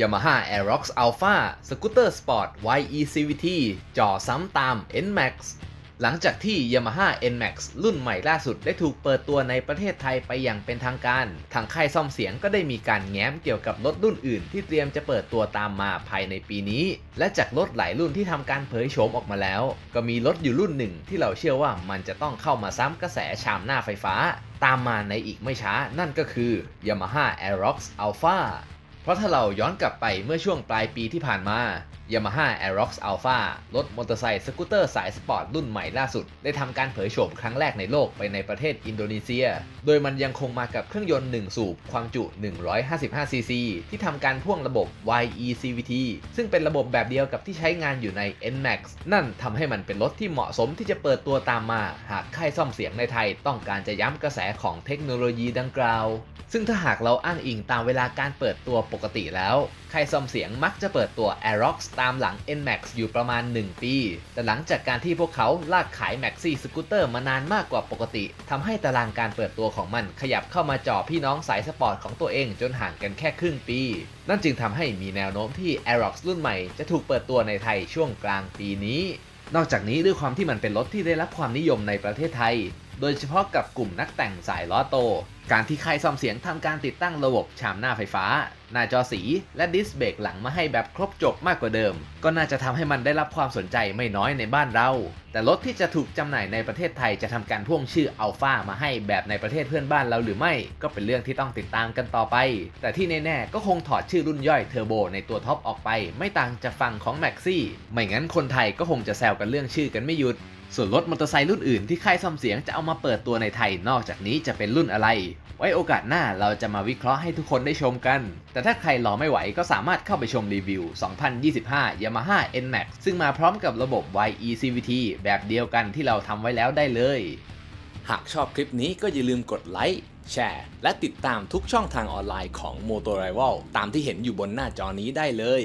Yamaha Aerox Alpha สกูตเตอร์สปอร์ต YE CVT จอซ้ำตาม NMAX หลังจากที่ Yamaha NMAX รุ่นใหม่ล่าสุดได้ถูกเปิดตัวในประเทศไทยไปอย่างเป็นทางการ ทางค่ายซ่อมเสียงก็ได้มีการแง้มเกี่ยวกับรถรุ่นอื่นที่เตรียมจะเปิดตัวตามมาภายในปีนี้ และจากรถหลายรุ่นที่ทำการเผยโฉมออกมาแล้ว ก็มีรถอยู่รุ่นหนึ่งที่เราเชื่อว่ามันจะต้องเข้ามาซ้ำกระแสชามหน้าไฟฟ้า ตามมาในอีกไม่ช้านั่นก็คือ Yamaha Aerox Alpha เพราะถ้าเราย้อนกลับไปเมื่อช่วงปลายปีที่ผ่านมา Yamaha Aerox Alpha รถมอเตอร์ไซค์สกูตเตอร์สายสปอร์ตรุ่นใหม่ล่าสุด ได้ทำการเผยโฉมครั้งแรกในโลกไปในประเทศอินโดนีเซีย โดยมันยังคงมากับเครื่องยนต์ 1 สูบ ความจุ 155cc ที่ทำการพ่วงระบบ YE CVT ซึ่งเป็นระบบแบบเดียวกับที่ใช้งานอยู่ใน NMAX นั่นทำให้มันเป็นรถที่เหมาะสมที่จะเปิดตัวตามมา หากค่ายซ่อมเสียงในไทย ต้องการจะย้ำกระแสของเทคโนโลยีดังกล่าว ซึ่งถ้าหากเราอ้างอิงตามเวลาการเปิดตัวปกติแล้ว ค่ายซ่อมเสียงมักจะเปิดตัว Aerox ตามหลัง NMAX อยู่ประมาณ 1 ปี แต่หลังจากการที่พวกเขาลากขาย Maxi สกูตเตอร์มานานมากกว่าปกติทำให้ตารางการเปิดตัวของมันขยับเข้ามาจ่อพี่น้องสายสปอร์ตของตัวเองจนห่างกันแค่ครึ่งปี นั่นจึงทำให้มีแนวโน้มที่ Aerox รุ่นใหม่จะถูกเปิดตัวในไทยช่วงกลางปีนี้นอกจากนี้ด้วยความที่มันเป็นรถที่ได้รับความนิยมในประเทศไทย โดยเฉพาะกับกลุ่มนักแต่งสายล้อโต การที่ใค่ายซ่อมเสียงทำการติดตั้งระบบชามหน้าไฟฟ้า หน้าจอสี และดิสเบรกหลังมาให้แบบครบจบมากกว่าเดิม ก็น่าจะทำให้มันได้รับความสนใจไม่น้อยในบ้านเรา แต่รถที่จะถูกจำหน่ายในประเทศไทยจะทำการพ่วงชื่ออัลฟามาให้แบบในประเทศเพื่อนบ้านเราหรือไม่ ก็เป็นเรื่องที่ต้องติดตามกันต่อไป แต่ที่แน่ๆก็คงถอดชื่อรุ่นย่อยเทอร์โบในตัวท็อปออกไป ไม่ต่างจากฝั่งของ Maxi ไม่งั้นคนไทยก็คงจะแซวกันเรื่องชื่อกันไม่หยุด ส่วนรถมอเตอร์ไซค์รุ่นอื่นที่ค่ายซ่อมเสียงจะเอามาเปิดตัวในไทยนอกจากนี้จะเป็นรุ่นอะไร ไว้โอกาสหน้าเราจะมาวิเคราะห์ให้ทุกคนได้ชมกัน แต่ถ้าใครรอไม่ไหวก็สามารถเข้าไปชมรีวิว 2025 Yamaha NMAX ซึ่งมาพร้อมกับระบบ YE CVT แบบเดียวกันที่เราทำไว้แล้วได้เลย หากชอบคลิปนี้ก็อย่าลืมกดไลค์แชร์ และติดตามทุกช่องทางออนไลน์ของ m o t o r i v a l ตามที่เห็นอยู่บนหน้าจอนี้ได้เลย